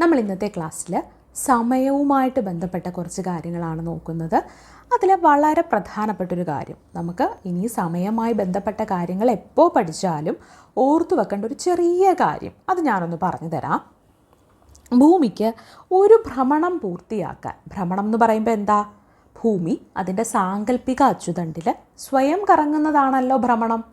നമ്മൾ ഇന്നത്തെ ക്ലാസ്സിൽ സമയവുമായിട്ട് ബന്ധപ്പെട്ട കുറച്ച് കാര്യങ്ങളാണ് നോക്കുന്നത്. അതിൽ വളരെ പ്രധാനപ്പെട്ടൊരു കാര്യം. നമുക്ക് ഇനി സമയവുമായി ബന്ധപ്പെട്ട കാര്യങ്ങൾ എപ്പോൾ പഠിച്ചാലും ഓർത്തു വെക്കേണ്ട ഒരു ചെറിയ കാര്യം. അത് ഞാനൊന്ന് പറഞ്ഞു തരാം. ഭൂമിക്ക് ഒരു ഭ്രമണം പൂർത്തിയാക്കാൻ ഭ്രമണം എന്ന് പറയുമ്പോൾ എന്താ? ഭൂമി അതിന്റെ സാങ്കല്പിക അച്ചുതണ്ടിൽ സ്വയം കറങ്ങുന്നതാണല്ലോ ഭ്രമണം.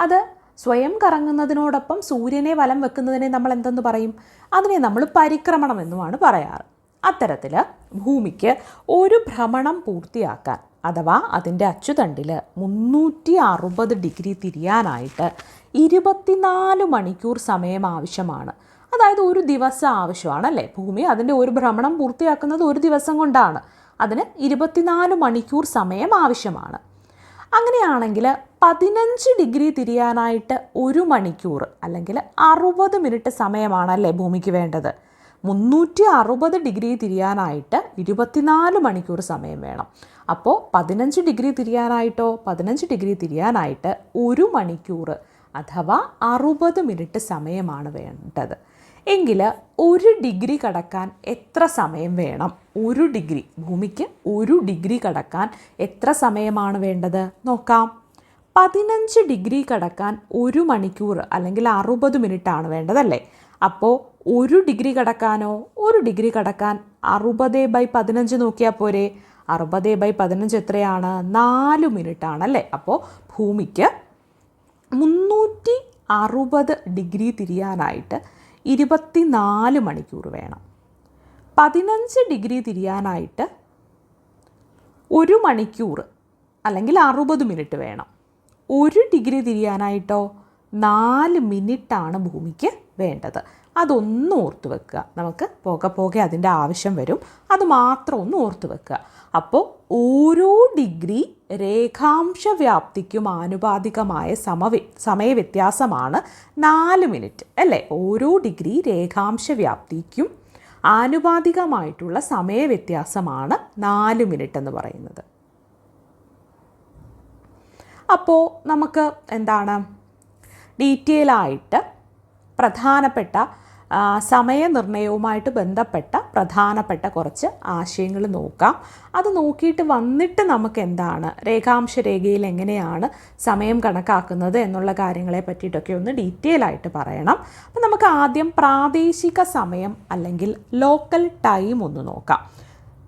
അത് സ്വയം കറങ്ങുന്നതിനോടൊപ്പം സൂര്യനെ വലം വെക്കുന്നതിനെ നമ്മൾ എന്തെന്ന് പറയും? അതിനെ നമ്മൾ പരിക്രമണം എന്നുമാണ് പറയാറ്. അത്തരത്തിൽ ഭൂമിക്ക് ഒരു ഭ്രമണം പൂർത്തിയാക്കാൻ അഥവാ അതിന്റെ അച്ചുതണ്ടിൽ മുന്നൂറ്റി അറുപത് ഡിഗ്രി തിരിയാനായിട്ട് ഇരുപത്തിനാല് മണിക്കൂർ സമയം ആവശ്യമാണ്. അതായത് ഒരു ദിവസം ആവശ്യമാണ് അല്ലേ ഭൂമി അതിന്റെ ഒരു ഭ്രമണം പൂർത്തിയാക്കുന്നത് ഒരു ദിവസം കൊണ്ടാണ്. അതിന് ഇരുപത്തിനാല് മണിക്കൂർ സമയം ആവശ്യമാണ്. അങ്ങനെയാണെങ്കിൽ പതിനഞ്ച് ഡിഗ്രി തിരിയാനായിട്ട് ഒരു മണിക്കൂർ അല്ലെങ്കിൽ അറുപത് മിനിറ്റ് സമയമാണല്ലേ ഭൂമിക്ക് വേണ്ടത്. മുന്നൂറ്റി അറുപത് ഡിഗ്രി തിരിയാനായിട്ട് ഇരുപത്തിനാല് മണിക്കൂർ സമയം വേണം. അപ്പോൾ പതിനഞ്ച് ഡിഗ്രി തിരിയാനായിട്ടോ പതിനഞ്ച് ഡിഗ്രി തിരിയാനായിട്ട് ഒരു മണിക്കൂർ അഥവാ അറുപത് മിനിറ്റ് സമയമാണ് വേണ്ടത്. എങ്കിൽ ഒരു ഡിഗ്രി കടക്കാൻ എത്ര സമയം വേണം? ഒരു ഡിഗ്രി. ഭൂമിക്ക് ഒരു ഡിഗ്രി കടക്കാൻ എത്ര സമയമാണ് വേണ്ടത്? നോക്കാം. പതിനഞ്ച് ഡിഗ്രി കടക്കാൻ ഒരു മണിക്കൂർ അല്ലെങ്കിൽ അറുപത് മിനിറ്റ് ആണ് വേണ്ടതല്ലേ? അപ്പോൾ ഒരു ഡിഗ്രി കടക്കാനോ? ഒരു ഡിഗ്രി കടക്കാൻ അറുപത് ബൈ പതിനഞ്ച് നോക്കിയാൽ പോരെ. അറുപത് ബൈ പതിനഞ്ച് എത്രയാണ്? നാല് മിനിറ്റ് ആണല്ലേ അപ്പോൾ ഭൂമിക്ക് മുന്നൂറ്റി അറുപത് ഡിഗ്രി തിരിയാനായിട്ട് ഇരുപത്തി നാല് മണിക്കൂർ വേണം. പതിനഞ്ച് ഡിഗ്രി തിരിയാനായിട്ട് ഒരു മണിക്കൂർ അല്ലെങ്കിൽ അറുപത് മിനിറ്റ് വേണം. ഒരു ഡിഗ്രി തിരിയാനായിട്ടോ നാല് മിനിറ്റാണ് ഭൂമിക്ക് വേണ്ടത്. അതൊന്ന് ഓർത്ത് വെക്കുക. നമുക്ക് പോകെ പോകെ അതിന്റെ ആവശ്യം വരും. അത് മാത്രം ഒന്ന് ഓർത്ത് വെക്കുക. അപ്പോൾ ഓരോ ഡിഗ്രി രേഖാംശ വ്യാപ്തിക്കും ആനുപാതികമായ സമവ്യ സമയവ്യത്യാസമാണ് നാല് മിനിറ്റ്. അല്ലേ? ഓരോ ഡിഗ്രി രേഖാംശ വ്യാപ്തിക്കും ആനുപാതികമായിട്ടുള്ള സമയവ്യത്യാസമാണ് നാല് മിനിറ്റ് എന്ന് പറയുന്നത്. അപ്പോൾ നമുക്ക് എന്താണ്? ഡീറ്റെയിൽ ആയിട്ട് പ്രധാനപ്പെട്ട സമയനിർണയവുമായിട്ട് ബന്ധപ്പെട്ട പ്രധാനപ്പെട്ട കുറച്ച് ആശയങ്ങൾ നോക്കാം. അത് നോക്കിയിട്ട് വന്നിട്ട് നമുക്ക് എന്താണ് രേഖാംശ രേഖയിൽ എങ്ങനെയാണ് സമയം കണക്കാക്കുന്നത് എന്നുള്ള കാര്യങ്ങളെ പറ്റിയിട്ടൊക്കെ ഒന്ന് ഡീറ്റെയിൽ ആയിട്ട് പറയണം. അപ്പം നമുക്ക് ആദ്യം പ്രാദേശിക സമയം അല്ലെങ്കിൽ ലോക്കൽ ടൈം ഒന്ന് നോക്കാം.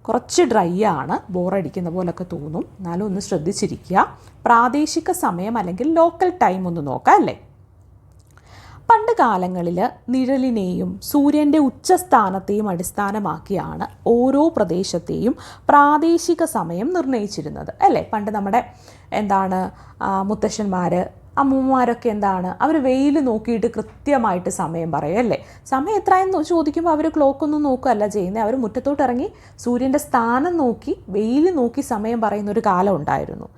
കുറച്ച് ഡ്രൈ ആണ് ബോറടിക്കുന്ന പോലൊക്കെ തോന്നും. എന്നാലും ഒന്ന് ശ്രദ്ധിച്ചിരിക്കുക. പ്രാദേശിക സമയം അല്ലെങ്കിൽ ലോക്കൽ ടൈം ഒന്ന് നോക്കാം അല്ലേ? പണ്ട് കാലങ്ങളിൽ നിഴലിനെയും സൂര്യന്റെ ഉച്ചസ്ഥാനത്തെയും അടിസ്ഥാനമാക്കിയാണ് ഓരോ പ്രദേശത്തെയും പ്രാദേശിക സമയം നിർണയിച്ചിരുന്നത് അല്ലേ? പണ്ട് നമ്മുടെ എന്താണ് മുത്തശ്ശന്മാർ അമ്മൂമ്മമാരൊക്കെ എന്താണ് അവർ വെയിൽ നോക്കിയിട്ട് കൃത്യമായിട്ട് സമയം പറയും അല്ലേ? സമയം എത്രയെന്ന് ചോദിക്കുമ്പോൾ അവർ ക്ലോക്കൊന്നും നോക്കുകയല്ല ചെയ്യുന്നത് അവർ മുറ്റത്തോട്ട് ഇറങ്ങി സൂര്യന്റെ സ്ഥാനം നോക്കി വെയിൽ നോക്കി സമയം പറയുന്നൊരു കാലം ഉണ്ടായിരുന്നു.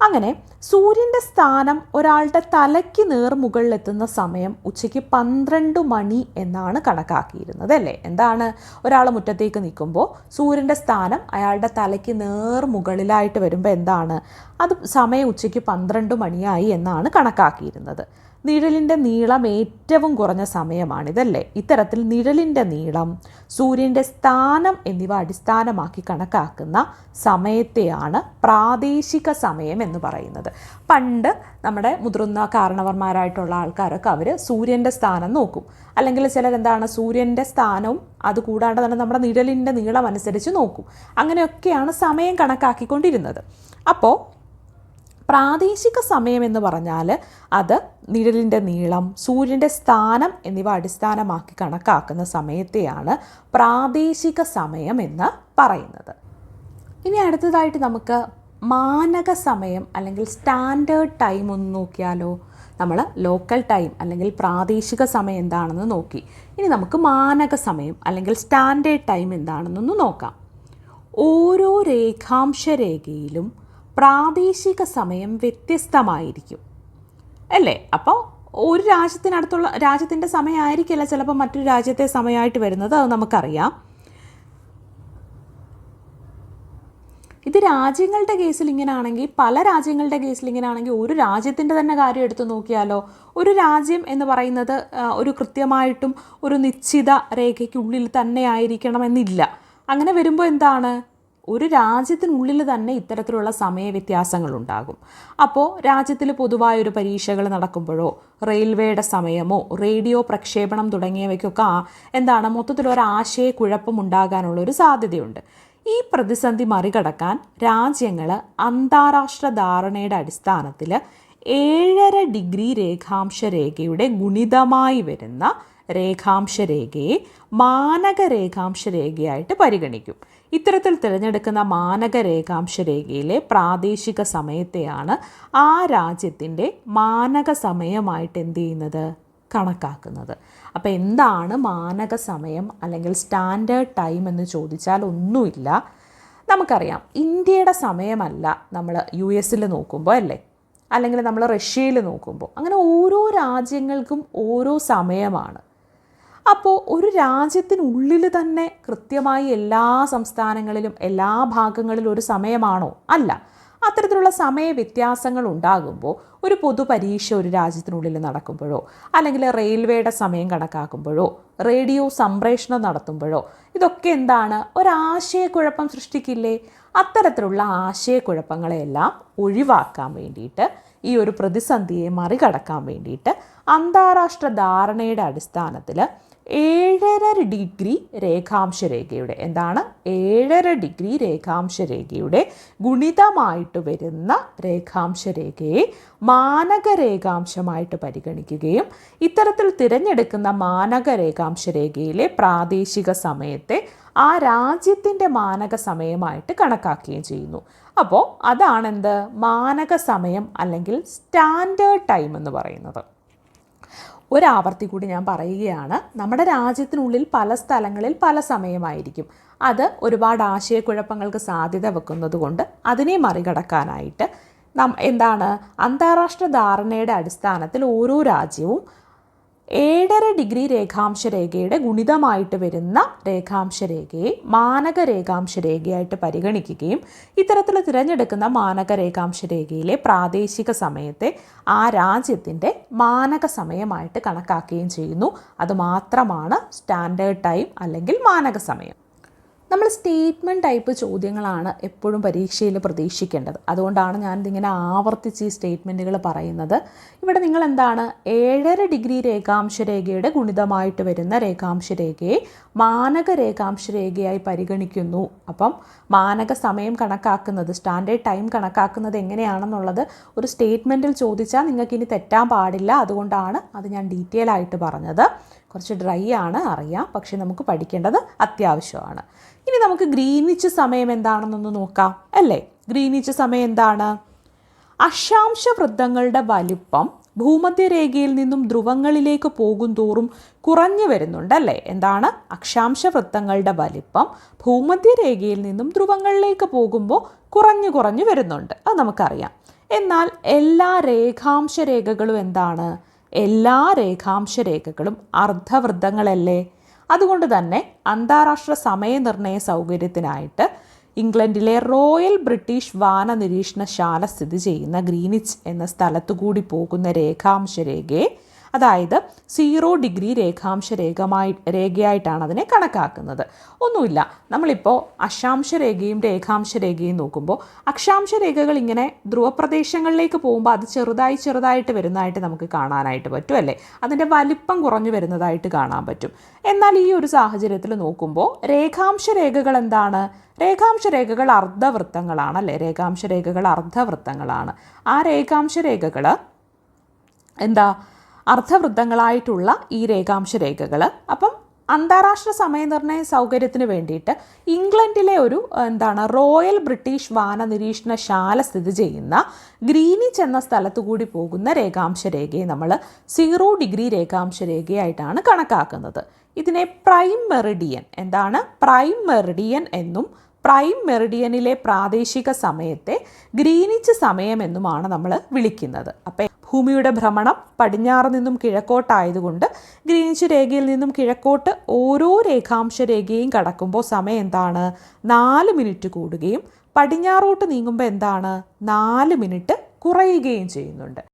അങ്ങനെ സൂര്യന്റെ സ്ഥാനം ഒരാളുടെ തലയ്ക്ക് നേർമുകളിലെത്തുന്ന സമയം ഉച്ചയ്ക്ക് പന്ത്രണ്ട് മണി എന്നാണ് കണക്കാക്കിയിരുന്നത് അല്ലേ? എന്താണ്? ഒരാൾ മുറ്റത്തേക്ക് നിൽക്കുമ്പോൾ സൂര്യന്റെ സ്ഥാനം അയാളുടെ തലയ്ക്ക് നേർമുകളിലായിട്ട് വരുമ്പോൾ എന്താണ്? അത് സമയം ഉച്ചയ്ക്ക് പന്ത്രണ്ട് മണിയായി എന്നാണ് കണക്കാക്കിയിരുന്നത്. നിഴലിന്റെ നീളം ഏറ്റവും കുറഞ്ഞ സമയമാണിതല്ലേ? ഇത്തരത്തിൽ നിഴലിന്റെ നീളം സൂര്യന്റെ സ്ഥാനം എന്നിവ അടിസ്ഥാനമാക്കി കണക്കാക്കുന്ന സമയത്തെയാണ് പ്രാദേശിക സമയം എന്ന് പറയുന്നത്. പണ്ട് നമ്മുടെ മുതിർന്ന കാരണവർമാരായിട്ടുള്ള ആൾക്കാരൊക്കെ അവർ സൂര്യന്റെ സ്ഥാനം നോക്കും. അല്ലെങ്കിൽ ചിലരെന്താണ് സൂര്യന്റെ സ്ഥാനവും അതുകൂടാണ്ട് തന്നെ നമ്മുടെ നിഴലിന്റെ നീളം അനുസരിച്ച് നോക്കും. അങ്ങനെയൊക്കെയാണ് സമയം കണക്കാക്കിക്കൊണ്ടിരുന്നത്. അപ്പോൾ പ്രാദേശിക സമയം എന്ന് പറഞ്ഞാൽ അത് നിഴലിന്റെ നീളം സൂര്യന്റെ സ്ഥാനം എന്നിവ അടിസ്ഥാനമാക്കി കണക്കാക്കുന്ന സമയത്തെയാണ് പ്രാദേശിക സമയം എന്ന് പറയുന്നത്. ഇനി അടുത്തതായിട്ട് നമുക്ക് മാനക സമയം അല്ലെങ്കിൽ സ്റ്റാൻഡേർഡ് ടൈം ഒന്ന് നോക്കിയാലോ? നമ്മൾ ലോക്കൽ ടൈം അല്ലെങ്കിൽ പ്രാദേശിക സമയം എന്താണെന്ന് നോക്കി. ഇനി നമുക്ക് മാനക സമയം അല്ലെങ്കിൽ സ്റ്റാൻഡേർഡ് ടൈം എന്താണെന്നൊന്ന് നോക്കാം. ഓരോ രേഖാംശ രേഖയിലും പ്രാദേശിക സമയം വ്യത്യസ്തമായിരിക്കും. അല്ലേ? അപ്പോൾ ഒരു രാജ്യത്തിനടുത്തുള്ള രാജ്യത്തിന്റെ സമയമായിരിക്കില്ല. ചിലപ്പോൾ മറ്റൊരു രാജ്യത്തെ സമയമായിട്ട് വരുന്നത് അത് നമുക്കറിയാം. ഇത് രാജ്യങ്ങളുടെ കേസിൽ ഇങ്ങനെയാണെങ്കിൽ പല രാജ്യങ്ങളുടെ കേസിൽ ഇങ്ങനെയാണെങ്കിൽ ഒരു രാജ്യത്തിന്റെ തന്നെ കാര്യം എടുത്തു നോക്കിയാലോ ഒരു രാജ്യം എന്ന് പറയുന്നത് ഒരു കൃത്യമായിട്ടും ഒരു നിശ്ചിത രേഖയ്ക്കുള്ളിൽ തന്നെ ആയിരിക്കണമെന്നില്ല. അങ്ങനെ വരുമ്പോൾ എന്താണ്? ഒരു രാജ്യത്തിനുള്ളിൽ തന്നെ ഇത്തരത്തിലുള്ള സമയ വ്യത്യാസങ്ങളുണ്ടാകും അപ്പോൾ രാജ്യത്തിൽ പൊതുവായൊരു പരീക്ഷകൾ നടക്കുമ്പോഴോ റെയിൽവേയുടെ സമയമോ റേഡിയോ പ്രക്ഷേപണം തുടങ്ങിയവയ്ക്കൊക്കെ എന്താണ് മൊത്തത്തിലൊരു ആശയക്കുഴപ്പം ഉണ്ടാകാനുള്ള ഒരു സാധ്യതയുണ്ട്. ഈ പ്രതിസന്ധി മറികടക്കാൻ രാജ്യങ്ങൾ അന്താരാഷ്ട്ര ധാരണയുടെ അടിസ്ഥാനത്തിൽ ഏഴര ഡിഗ്രി രേഖാംശ രേഖയുടെ ഗുണിതമായി വരുന്ന രേഖാംശ രേഖയെ മാനക രേഖാംശ രേഖയായിട്ട് പരിഗണിക്കും. ഇത്തരത്തിൽ തിരഞ്ഞെടുക്കുന്ന മാനക രേഖാംശ രേഖയിലെ പ്രാദേശിക സമയത്തെയാണ് ആ രാജ്യത്തിന്റെ മാനക സമയമായിട്ട് എന്ത് ചെയ്യുന്നത്? കണക്കാക്കുന്നത്. അപ്പോൾ എന്താണ് മാനക സമയം അല്ലെങ്കിൽ സ്റ്റാൻഡേർഡ് ടൈം എന്ന് ചോദിച്ചാൽ ഒന്നുമില്ല. നമുക്കറിയാം ഇന്ത്യയുടെ സമയമല്ല നമ്മൾ യു എസിൽ നോക്കുമ്പോൾ അല്ലേ? അല്ലെങ്കിൽ നമ്മൾ റഷ്യയിൽ നോക്കുമ്പോൾ. അങ്ങനെ ഓരോ രാജ്യങ്ങൾക്കും ഓരോ സമയമാണ്. അപ്പോൾ ഒരു രാജ്യത്തിനുള്ളിൽ തന്നെ കൃത്യമായി എല്ലാ സംസ്ഥാനങ്ങളിലും എല്ലാ ഭാഗങ്ങളിലും ഒരു സമയമാണോ? അല്ല. അത്തരത്തിലുള്ള സമയ വ്യത്യാസങ്ങൾ ഉണ്ടാകുമ്പോൾ ഒരു പൊതുപരീക്ഷ ഒരു രാജ്യത്തിനുള്ളിൽ നടക്കുമ്പോഴോ അല്ലെങ്കിൽ റെയിൽവേയുടെ സമയം കണക്കാക്കുമ്പോഴോ റേഡിയോ സംപ്രേഷണം നടത്തുമ്പോഴോ ഇതൊക്കെ എന്താണ്? ഒരാശയക്കുഴപ്പം സൃഷ്ടിക്കില്ലേ? അത്തരത്തിലുള്ള ആശയക്കുഴപ്പങ്ങളെല്ലാം ഒഴിവാക്കാൻ വേണ്ടിയിട്ട് ഈ ഒരു പ്രതിസന്ധിയെ മറികടക്കാൻ വേണ്ടിയിട്ട് അന്താരാഷ്ട്ര ധാരണയുടെ അടിസ്ഥാനത്തിൽ ഏഴര ഡിഗ്രി രേഖാംശ രേഖയുടെ എന്താണ്? ഏഴര ഡിഗ്രി രേഖാംശ രേഖയുടെ ഗുണിതമായിട്ട് വരുന്ന രേഖാംശ രേഖയെ മാനക രേഖാംശമായിട്ട് പരിഗണിക്കുകയും ഇത്തരത്തിൽ തിരഞ്ഞെടുക്കുന്ന മാനക രേഖാംശ രേഖയിലെ പ്രാദേശിക സമയത്തെ ആ രാജ്യത്തിന്റെ മാനക സമയമായിട്ട് കണക്കാക്കുകയും ചെയ്യുന്നു. അപ്പോൾ അതാണെന്ത്? മാനക സമയം അല്ലെങ്കിൽ സ്റ്റാൻഡേർഡ് ടൈം എന്ന് പറയുന്നത്. ഒരാവർത്തി കൂടി ഞാൻ പറയുകയാണ്. നമ്മുടെ രാജ്യത്തിനുള്ളിൽ പല സ്ഥലങ്ങളിൽ പല സമയമായിരിക്കും. അത് ഒരുപാട് ആശയക്കുഴപ്പങ്ങൾക്ക് സാധ്യത വെക്കുന്നത് കൊണ്ട് അതിനെ മറികടക്കാനായിട്ട് നാം എന്താണ്? അന്താരാഷ്ട്ര ധാരണയുടെ അടിസ്ഥാനത്തിൽ ഓരോ രാജ്യവും ഏഴര ഡിഗ്രി രേഖാംശ രേഖയുടെ ഗുണിതമായിട്ട് വരുന്ന രേഖാംശ രേഖയെ മാനക രേഖാംശ രേഖയായിട്ട് പരിഗണിക്കുകയും ഇത്തരത്തിൽ തിരഞ്ഞെടുക്കുന്ന മാനക രേഖാംശ രേഖയിലെ പ്രാദേശിക സമയത്തെ ആ രാജ്യത്തിന്റെ മാനക സമയമായിട്ട് കണക്കാക്കുകയും ചെയ്യുന്നു. അതുമാത്രമാണ് സ്റ്റാൻഡേർഡ് ടൈം അല്ലെങ്കിൽ മാനക സമയം. നമ്മൾ സ്റ്റേറ്റ്മെന്റ് ടൈപ്പ് ചോദ്യങ്ങളാണ് എപ്പോഴും പരീക്ഷയിൽ പ്രതീക്ഷിക്കേണ്ടത്. അതുകൊണ്ടാണ് ഞാനിതിങ്ങനെ ആവർത്തിച്ച് ഈ സ്റ്റേറ്റ്മെന്റുകൾ പറയുന്നത്. ഇവിടെ നിങ്ങൾ എന്താണ്? ഏഴര ഡിഗ്രി രേഖാംശ രേഖയുടെ ഗുണിതമായിട്ട് വരുന്ന രേഖാംശ രേഖയെ മാനക രേഖാംശ രേഖയായി പരിഗണിക്കുന്നു. അപ്പം മാനക സമയം കണക്കാക്കുന്നത് സ്റ്റാൻഡേർഡ് ടൈം കണക്കാക്കുന്നത് എങ്ങനെയാണെന്നുള്ളത് ഒരു സ്റ്റേറ്റ്മെന്റിൽ ചോദിച്ചാൽ നിങ്ങൾക്ക് ഇനി തെറ്റാൻ പാടില്ല. അതുകൊണ്ടാണ് അത് ഞാൻ ഡീറ്റെയിൽ ആയിട്ട് പറഞ്ഞത്. കുറച്ച് ഡ്രൈ ആണ് അറിയാം. പക്ഷേ നമുക്ക് പഠിക്കേണ്ടത് അത്യാവശ്യമാണ്. ഇനി നമുക്ക് ഗ്രീനിച്ച് സമയം എന്താണെന്നൊന്ന് നോക്കാം അല്ലേ? ഗ്രീനിച്ച് സമയം എന്താണ്? അക്ഷാംശ വൃത്തങ്ങളുടെ വലിപ്പം ഭൂമധ്യരേഖയിൽ നിന്നും ധ്രുവങ്ങളിലേക്ക് പോകും തോറും കുറഞ്ഞു വരുന്നുണ്ട് അല്ലേ? എന്താണ്? അക്ഷാംശ വൃത്തങ്ങളുടെ വലിപ്പം ഭൂമധ്യരേഖയിൽ നിന്നും ധ്രുവങ്ങളിലേക്ക് പോകുമ്പോൾ കുറഞ്ഞു കുറഞ്ഞു വരുന്നുണ്ട് അത് നമുക്കറിയാം. എന്നാൽ എല്ലാ രേഖാംശ രേഖകളും എന്താണ്? എല്ലാ രേഖാംശ രേഖകളും അർദ്ധവൃത്തങ്ങളല്ലേ അതുകൊണ്ട് തന്നെ അന്താരാഷ്ട്ര സമയനിർണയ സൗകര്യത്തിനായിട്ട് ഇംഗ്ലണ്ടിലെ റോയൽ ബ്രിട്ടീഷ് വാന നിരീക്ഷണശാല സ്ഥിതി ചെയ്യുന്ന ഗ്രീനിച്ച് എന്ന സ്ഥലത്തു കൂടി പോകുന്ന രേഖാംശ രേഖയെ അതായത് സീറോ ഡിഗ്രി രേഖാംശ രേഖമായി രേഖയായിട്ടാണ് അതിനെ കണക്കാക്കുന്നത്. ഒന്നുമില്ല നമ്മളിപ്പോൾ അക്ഷാംശ രേഖയും രേഖാംശ രേഖയും നോക്കുമ്പോൾ അക്ഷാംശ രേഖകൾ ഇങ്ങനെ ധ്രുവപ്രദേശങ്ങളിലേക്ക് പോകുമ്പോൾ അത് ചെറുതായി ചെറുതായിട്ട് വരുന്നതായിട്ട് നമുക്ക് കാണാനായിട്ട് പറ്റും അല്ലേ? അതിന്റെ വലിപ്പം കുറഞ്ഞു വരുന്നതായിട്ട് കാണാൻ പറ്റും. എന്നാൽ ഈ ഒരു സാഹചര്യത്തിൽ നോക്കുമ്പോൾ രേഖാംശ രേഖകൾ എന്താണ്? രേഖാംശ രേഖകൾ അർദ്ധവൃത്തങ്ങളാണ് അല്ലേ? രേഖാംശ രേഖകൾ അർദ്ധവൃത്തങ്ങളാണ്. ആ രേഖാംശ രേഖകൾ എന്താ? അർദ്ധവൃത്തങ്ങളായിട്ടുള്ള ഈ രേഖാംശ രേഖകൾ. അപ്പം അന്താരാഷ്ട്ര സമയനിർണയ സൗകര്യത്തിന് വേണ്ടിയിട്ട് ഇംഗ്ലണ്ടിലെ ഒരു എന്താണ് റോയൽ ബ്രിട്ടീഷ് വാന നിരീക്ഷണശാല സ്ഥിതി ചെയ്യുന്ന ഗ്രീനിച്ച് എന്ന സ്ഥലത്തു കൂടി പോകുന്ന രേഖാംശ രേഖയെ നമ്മൾ സീറോ ഡിഗ്രി രേഖാംശ രേഖയായിട്ടാണ് കണക്കാക്കുന്നത്. ഇതിനെ പ്രൈം മെറിഡിയൻ എന്താണ് പ്രൈം മെറിഡിയൻ എന്നും പ്രൈം മെറിഡിയനിലെ പ്രാദേശിക സമയത്തെ ഗ്രീനിച്ച് സമയം എന്നുമാണ് നമ്മൾ വിളിക്കുന്നത്. അപ്പം ഭൂമിയുടെ ഭ്രമണം പടിഞ്ഞാറ് നിന്നും കിഴക്കോട്ടായതുകൊണ്ട് ഗ്രീനിച്ച് രേഖയിൽ നിന്നും കിഴക്കോട്ട് ഓരോ രേഖാംശ രേഖയും കടക്കുമ്പോൾ സമയം എന്താണ്? നാല് മിനിറ്റ് കൂടുകയും പടിഞ്ഞാറോട്ട് നീങ്ങുമ്പോൾ എന്താണ്? നാല് മിനിറ്റ് കുറയുകയും ചെയ്യുന്നുണ്ട്.